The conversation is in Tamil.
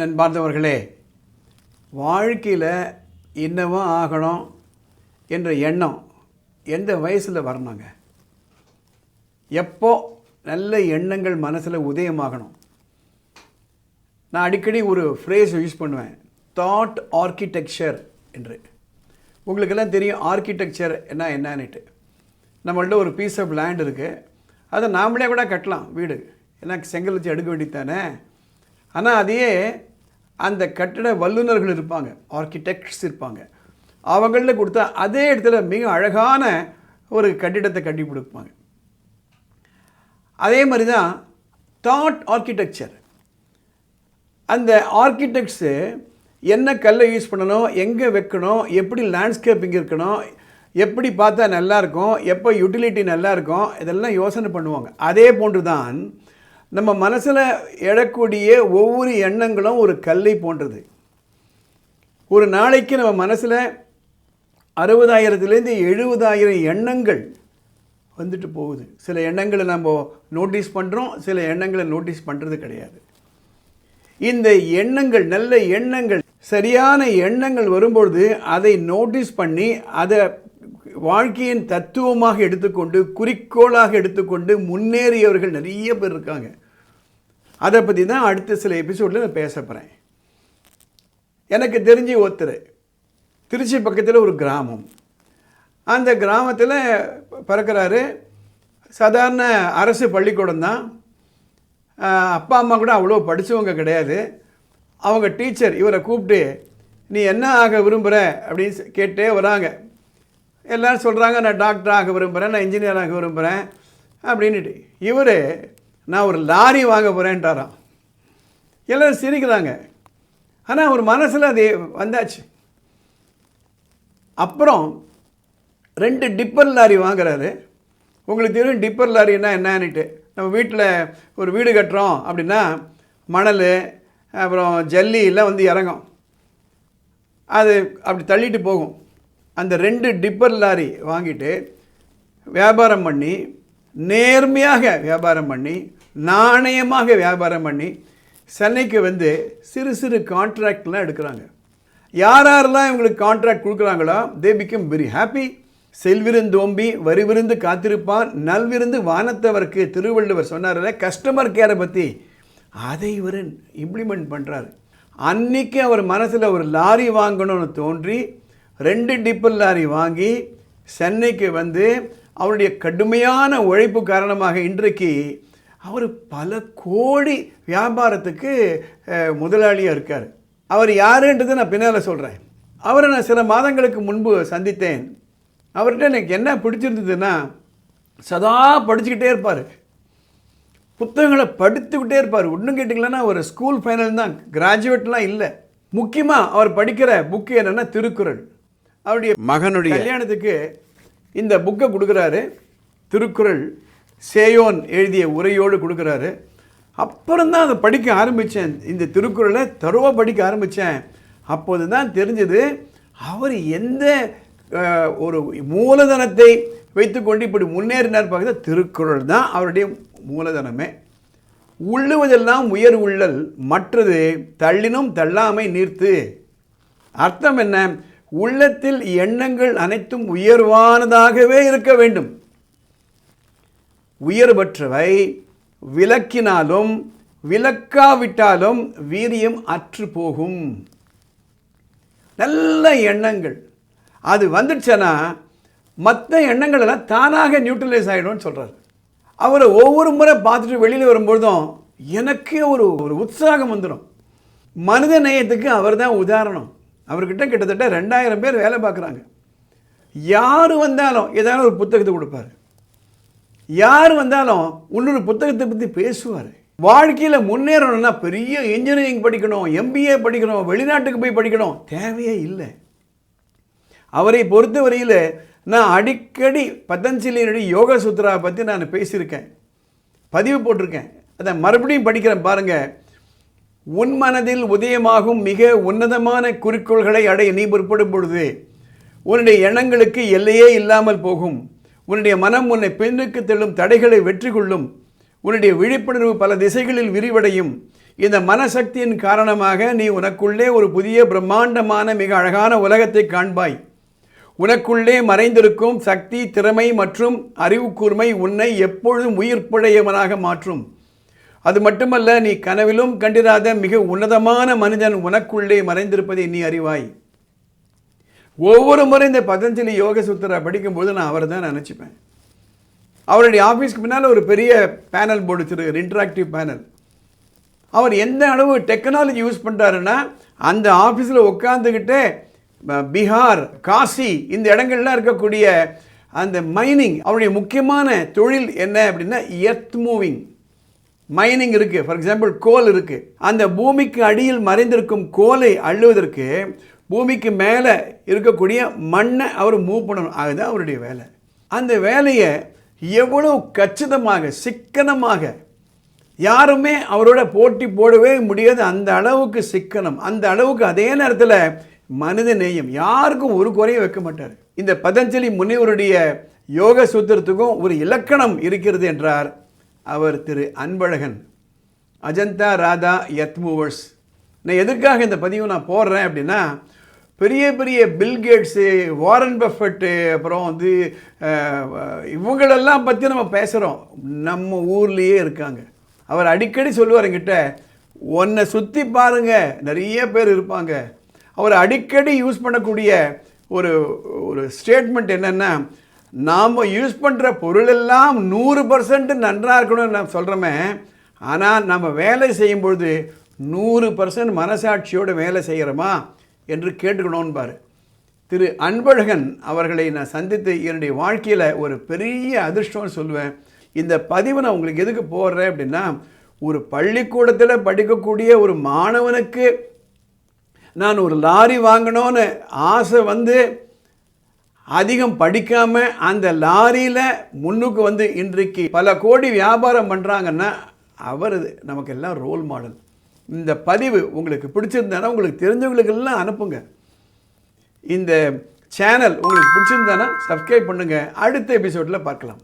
நண்பார்ந்தவர்களே வாழ்க்கையில் என்னவோ ஆகணும் என்ற எண்ணம் எந்த வயசில் வரணுங்க? எப்போ நல்ல எண்ணங்கள் மனசில் உதயமாகணும்? நான் அடிக்கடி ஒரு ஃப்ரேஸ் யூஸ் பண்ணுவேன் தாட் ஆர்கிடெக்சர் என்று. உங்களுக்கெல்லாம் தெரியும் ஆர்கிடெக்சர் என்ன என்னன்னுட்டு. நம்மள்ட்ட ஒரு பீஸ் ஆஃப் லேண்ட் இருக்குது அதை நாமளே கூட கட்டலாம் வீடு. ஏன்னா செங்கல் வச்சு எடுக்க வேண்டியதானே ஆனால் அதையே அந்த கட்டட வல்லுநர்கள் இருப்பாங்க ஆர்கிடெக்ட்ஸ் இருப்பாங்க. அவங்கள்ட்ட கொடுத்தா அதே இடத்துல மிக அழகான ஒரு கட்டிடத்தை கட்டி கொடுப்பாங்க. அதே மாதிரி தான் தாட் ஆர்கிடெக்சர் அந்த ஆர்கிடெக்ட்ஸு என்ன கல்லை யூஸ் பண்ணணும் எங்கே வைக்கணும் எப்படி லேண்ட்ஸ்கேப்பிங் இருக்கணும் எப்படி பார்த்தா நல்லாயிருக்கும் எப்போ யூட்டிலிட்டி நல்லாயிருக்கும் இதெல்லாம் யோசனை பண்ணுவாங்க. அதே போன்று தான் நம்ம மனசில் எழக்கூடிய ஒவ்வொரு எண்ணங்களும் ஒரு கல்லை போன்றது. ஒரு நாளைக்கு நம்ம மனசில் அறுபதாயிரத்துலேருந்து எழுபதாயிரம் எண்ணங்கள் வந்துட்டு போகுது. சில எண்ணங்களை நம்ம நோட்டீஸ் பண்ணுறோம் சில எண்ணங்களை நோட்டீஸ் பண்ணுறது கிடையாது. இந்த எண்ணங்கள் நல்ல எண்ணங்கள் சரியான எண்ணங்கள் வரும்பொழுது அதை நோட்டீஸ் பண்ணி அதை வாழ்க்கையின் தத்துவமாக எடுத்துக்கொண்டு குறிக்கோளாக எடுத்துக்கொண்டு முன்னேறியவர்கள் நிறைய பேர் இருக்காங்க. அதை பற்றி தான் அடுத்த சில எபிசோடில் நான் பேச போகிறேன் எனக்கு தெரிஞ்சு ஒருத்தர் திருச்சி பக்கத்தில் ஒரு கிராமம். அந்த கிராமத்தில் பிறக்கிறாரு. சாதாரண அரசு பள்ளிக்கூடம் தான். அப்பா அம்மா கூட அவ்வளோ படித்தவங்க கிடையாது. அவங்க டீச்சர் இவரை கூப்பிட்டு நீ என்ன ஆக விரும்புகிற அப்படின்னு கேட்டே வராங்க. எல்லோரும் சொல்கிறாங்க நான் டாக்டர் ஆக விரும்புகிறேன் நான் இன்ஜினியர் ஆக விரும்புகிறேன் அப்படின்னுட்டு. இவர் நான் ஒரு லாரி வாங்க போகிறேன்ட்டாராம் எல்லோரும் சிரிக்கிறாங்க. ஆனால் அவர் மனசில் அது வந்தாச்சு. அப்புறம் ரெண்டு டிப்பர் லாரி வாங்குறாரு. உங்களுக்கு தெரியும் டிப்பர் லாரின்னா என்னன்னுட்டு. நம்ம வீட்டில் ஒரு வீடு கட்டுறோம் அப்படின்னா மணல் அப்புறம் ஜல்லி எல்லாம் வந்து இறங்கும். அது அப்படி தள்ளிட்டு போகும். அந்த ரெண்டு டிப்பர் லாரி வாங்கிட்டு வியாபாரம் பண்ணி நேர்மையாக வியாபாரம் பண்ணி நாணயமாக வியாபாரம் பண்ணி சென்னைக்கு வந்து சிறு சிறு கான்ட்ராக்ட்லாம் எடுக்கிறாங்க. யார் யாரெல்லாம் இவங்களுக்கு கான்ட்ராக்ட் கொடுக்குறாங்களோ தே பிகம் வெரி ஹாப்பி செல்விருந்தோம்பி வரிவிருந்து காத்திருப்பான் நல்விருந்து வானத்தவருக்கு திருவள்ளுவர் சொன்னார்ல கஸ்டமர் கேரை பற்றி அதை இவர் இம்ப்ளிமெண்ட் பண்ணுறாரு அன்னைக்கு அவர் மனசில் ஒரு லாரி வாங்கணும்னு தோன்றி ரெண்டு டிப்பர் லாரி வாங்கி சென்னைக்கு வந்து அவருடைய கடுமையான உழைப்பு காரணமாக இன்றைக்கு அவர் பல கோடி வியாபாரத்துக்கு முதலாளியாக இருக்கார். அவர் யாருன்றது நான் பின்னால் சொல்கிறேன் அவரை நான் சில மாதங்களுக்கு முன்பு சந்தித்தேன். அவர்கிட்ட எனக்கு என்ன பிடிச்சிருந்ததுன்னா சதா படிச்சுக்கிட்டே இருப்பார். புத்தகங்களை படித்துக்கிட்டே இருப்பார். ஒன்றும் கேட்டிங்களன்னா ஒரு ஸ்கூல் ஃபைனல் தான். கிராஜுவேட்லாம் இல்லை. முக்கியமாக அவர் படிக்கிற புக்கு என்னென்னா திருக்குறள். அவருடைய மகனுடைய கல்யாணத்துக்கு இந்த புக்கை கொடுக்குறாரு. திருக்குறள். சேயோன் எழுதிய உரையோடு கொடுக்குறாரு. அப்புறம் தான் அதை படிக்க ஆரம்பித்தேன் இந்த திருக்குறளை தருவாக படிக்க ஆரம்பித்தேன் அப்போது தான் தெரிஞ்சது அவர் எந்த ஒரு மூலதனத்தை வைத்துக்கொண்டு இப்படி முன்னேறினார் பார்த்தா திருக்குறள் தான் அவருடைய மூலதனமே. உள்ளுவதெல்லாம் உயர் உள்ளல் மற்றது தள்ளினும் தள்ளாமை நீர்த்து. அர்த்தம் என்ன? உள்ளத்தில் எண்ணங்கள் அனைத்தும் உயர்வானதாகவே இருக்க வேண்டும். உயர்வற்றவை விளக்கினாலும் விளக்காவிட்டாலும் வீரியம் அற்று போகும். நல்ல எண்ணங்கள். அது வந்துடுச்சுன்னா மற்ற எண்ணங்கள் எல்லாம் தானாக நியூட்ரலைஸ் ஆகிடும்னு சொல்கிறார் அவரை ஒவ்வொரு முறை பார்த்துட்டு வெளியில் வரும்பொழுதும் எனக்கே ஒரு ஒரு உற்சாகம் வந்துடும். மனித நேயத்துக்கு அவர் தான் உதாரணம். அவர்கிட்ட கிட்டத்தட்ட ரெண்டாயிரம் பேர் வேலை பார்க்குறாங்க. யார் வந்தாலும் ஏதாவது ஒரு புத்தகத்தை கொடுப்பாரு. யார் வந்தாலும் இன்னொரு புத்தகத்தை பற்றி பேசுவார். வாழ்க்கையில் முன்னேறணும்னா பெரிய இன்ஜினியரிங் படிக்கணும் எம்பிஏ படிக்கணும் வெளிநாட்டுக்கு போய் படிக்கணும் தேவையே இல்லை. அவரை பொறுத்தவரையில் நான் அடிக்கடி பதஞ்சலியினுடைய யோக சூத்ராவை பற்றி நான் பேசியிருக்கேன். பதிவு போட்டிருக்கேன். அதை மறுபடியும் படிக்கிறேன் பாருங்கள் உன் மனதில் உதயமாகும் மிக உன்னதமான குறிக்கோள்களை அடைய நீ முற்படும் பொழுது உன்னுடைய எண்ணங்களுக்கு எல்லையே இல்லாமல் போகும். உன்னுடைய மனம் உன்னை பின்னுக்கு தெள்ளும் தடைகளை வெற்றி கொள்ளும் உன்னுடைய விழிப்புணர்வு பல திசைகளில் விரிவடையும். இந்த மனசக்தியின் காரணமாக நீ உனக்குள்ளே ஒரு புதிய பிரம்மாண்டமான மிக அழகான உலகத்தை காண்பாய். உனக்குள்ளே மறைந்திருக்கும் சக்தி திறமை மற்றும் அறிவுக்கூர்மை உன்னை எப்பொழுதும் உயிர்ப்புடையவனாக மாற்றும். அது மட்டுமல்ல நீ கனவிலும் கண்டிராத மிக உன்னதமான மனிதன் உனக்குள்ளே மறைந்திருப்பதை நீ அறிவாய். ஒவ்வொரு முறை இந்த பதஞ்சலி யோக சூத்திரை படிக்கும்போது நான் அவரை தான் நினச்சிப்பேன். அவருடைய ஆஃபீஸ்க்கு பின்னால் ஒரு பெரிய பேனல் போர்டு வச்சிருக்காரு இன்டராக்டிவ் பேனல். அவர் எந்த அளவு டெக்னாலஜி யூஸ் பண்ணுறாருன்னா அந்த ஆஃபீஸில் உட்காந்துக்கிட்டே பீகார் காசி இந்த இடங்கள்லாம் இருக்கக்கூடிய அந்த மைனிங் அவருடைய முக்கியமான தொழில் என்ன அப்படின்னா எர்த் மூவிங் மைனிங் இருக்குது ஃபார் எக்ஸாம்பிள் கோல் இருக்குது அந்த பூமிக்கு அடியில் மறைந்திருக்கும் கோலை அள்ளுவதற்கு பூமிக்கு மேலே இருக்கக்கூடிய மண்ணை அவர் மூவ் பண்ணணும். அதுதான் அவருடைய வேலை. அந்த வேலையை எவ்வளவு கச்சிதமாக சிக்கனமாக யாருமே அவரோட போட்டி போடவே முடியாது. அந்த அளவுக்கு சிக்கனம். அந்த அளவுக்கு அதே நேரத்தில் மனித நேயம். யாருக்கும் ஒரு குறையும் வைக்க மாட்டார். இந்த பதஞ்சலி முனிவருடைய யோக சூத்திரத்துக்கும் ஒரு இலக்கணம் இருக்கிறது என்றார் அவர் திரு அன்பழகன். அஜந்தா ராதா யத்மூவர்ஸ் நான் எதுக்காக இந்த பதிவு நான் போடுறேன் அப்படின்னா பெரிய பெரிய பில்கேட்ஸு வாரன் பஃபட்டு அப்புறம் வந்து இவங்களெல்லாம் பற்றி நம்ம பேசுகிறோம் நம்ம ஊர்லேயே இருக்காங்க. அவர் அடிக்கடி சொல்லுவார் என்கிட்ட உன்னை சுற்றி பாருங்கள் நிறைய பேர் இருப்பாங்க. அவர் அடிக்கடி யூஸ் பண்ணக்கூடிய ஒரு ஒரு ஸ்டேட்மெண்ட் என்னென்னா நாம் யூஸ் பண்ணுற பொருளெல்லாம் நூறு பர்சன்ட் நன்றாக இருக்கணும்னு நான் சொல்கிறோமே ஆனால் நம்ம வேலை செய்யும்பொழுது நூறு பர்சன்ட் மனசாட்சியோடு வேலை செய்கிறோமா என்று கேட்டுக்கணும்னு பாரு திரு அன்பழகன் அவர்களை நான் சந்தித்து என்னுடைய வாழ்க்கையில் ஒரு பெரிய அதிர்ஷ்டம்னு சொல்லுவேன். இந்த பதிவை நான் உங்களுக்கு எதுக்கு போடுறேன் அப்படின்னா ஒரு பள்ளிக்கூடத்தில் படிக்கக்கூடிய ஒரு மாணவனுக்கு நான் ஒரு லாரி வாங்கணும்னு ஆசை வந்து அதிகம் படிக்காமல் அந்த லாரியில் முன்னுக்கு வந்து இன்றைக்கு பல கோடி வியாபாரம் பண்ணுறாங்கன்னா அவர் நமக்கு எல்லாம் ரோல் மாடல் இந்த பதிவு உங்களுக்கு பிடிச்சிருந்தானா உங்களுக்கு தெரிஞ்சவங்களுக்கெல்லாம் அனுப்புங்க. இந்த சேனல் உங்களுக்கு பிடிச்சிருந்தானா சப்ஸ்கிரைப் பண்ணுங்கள் அடுத்த எபிசோடில் பார்க்கலாம்.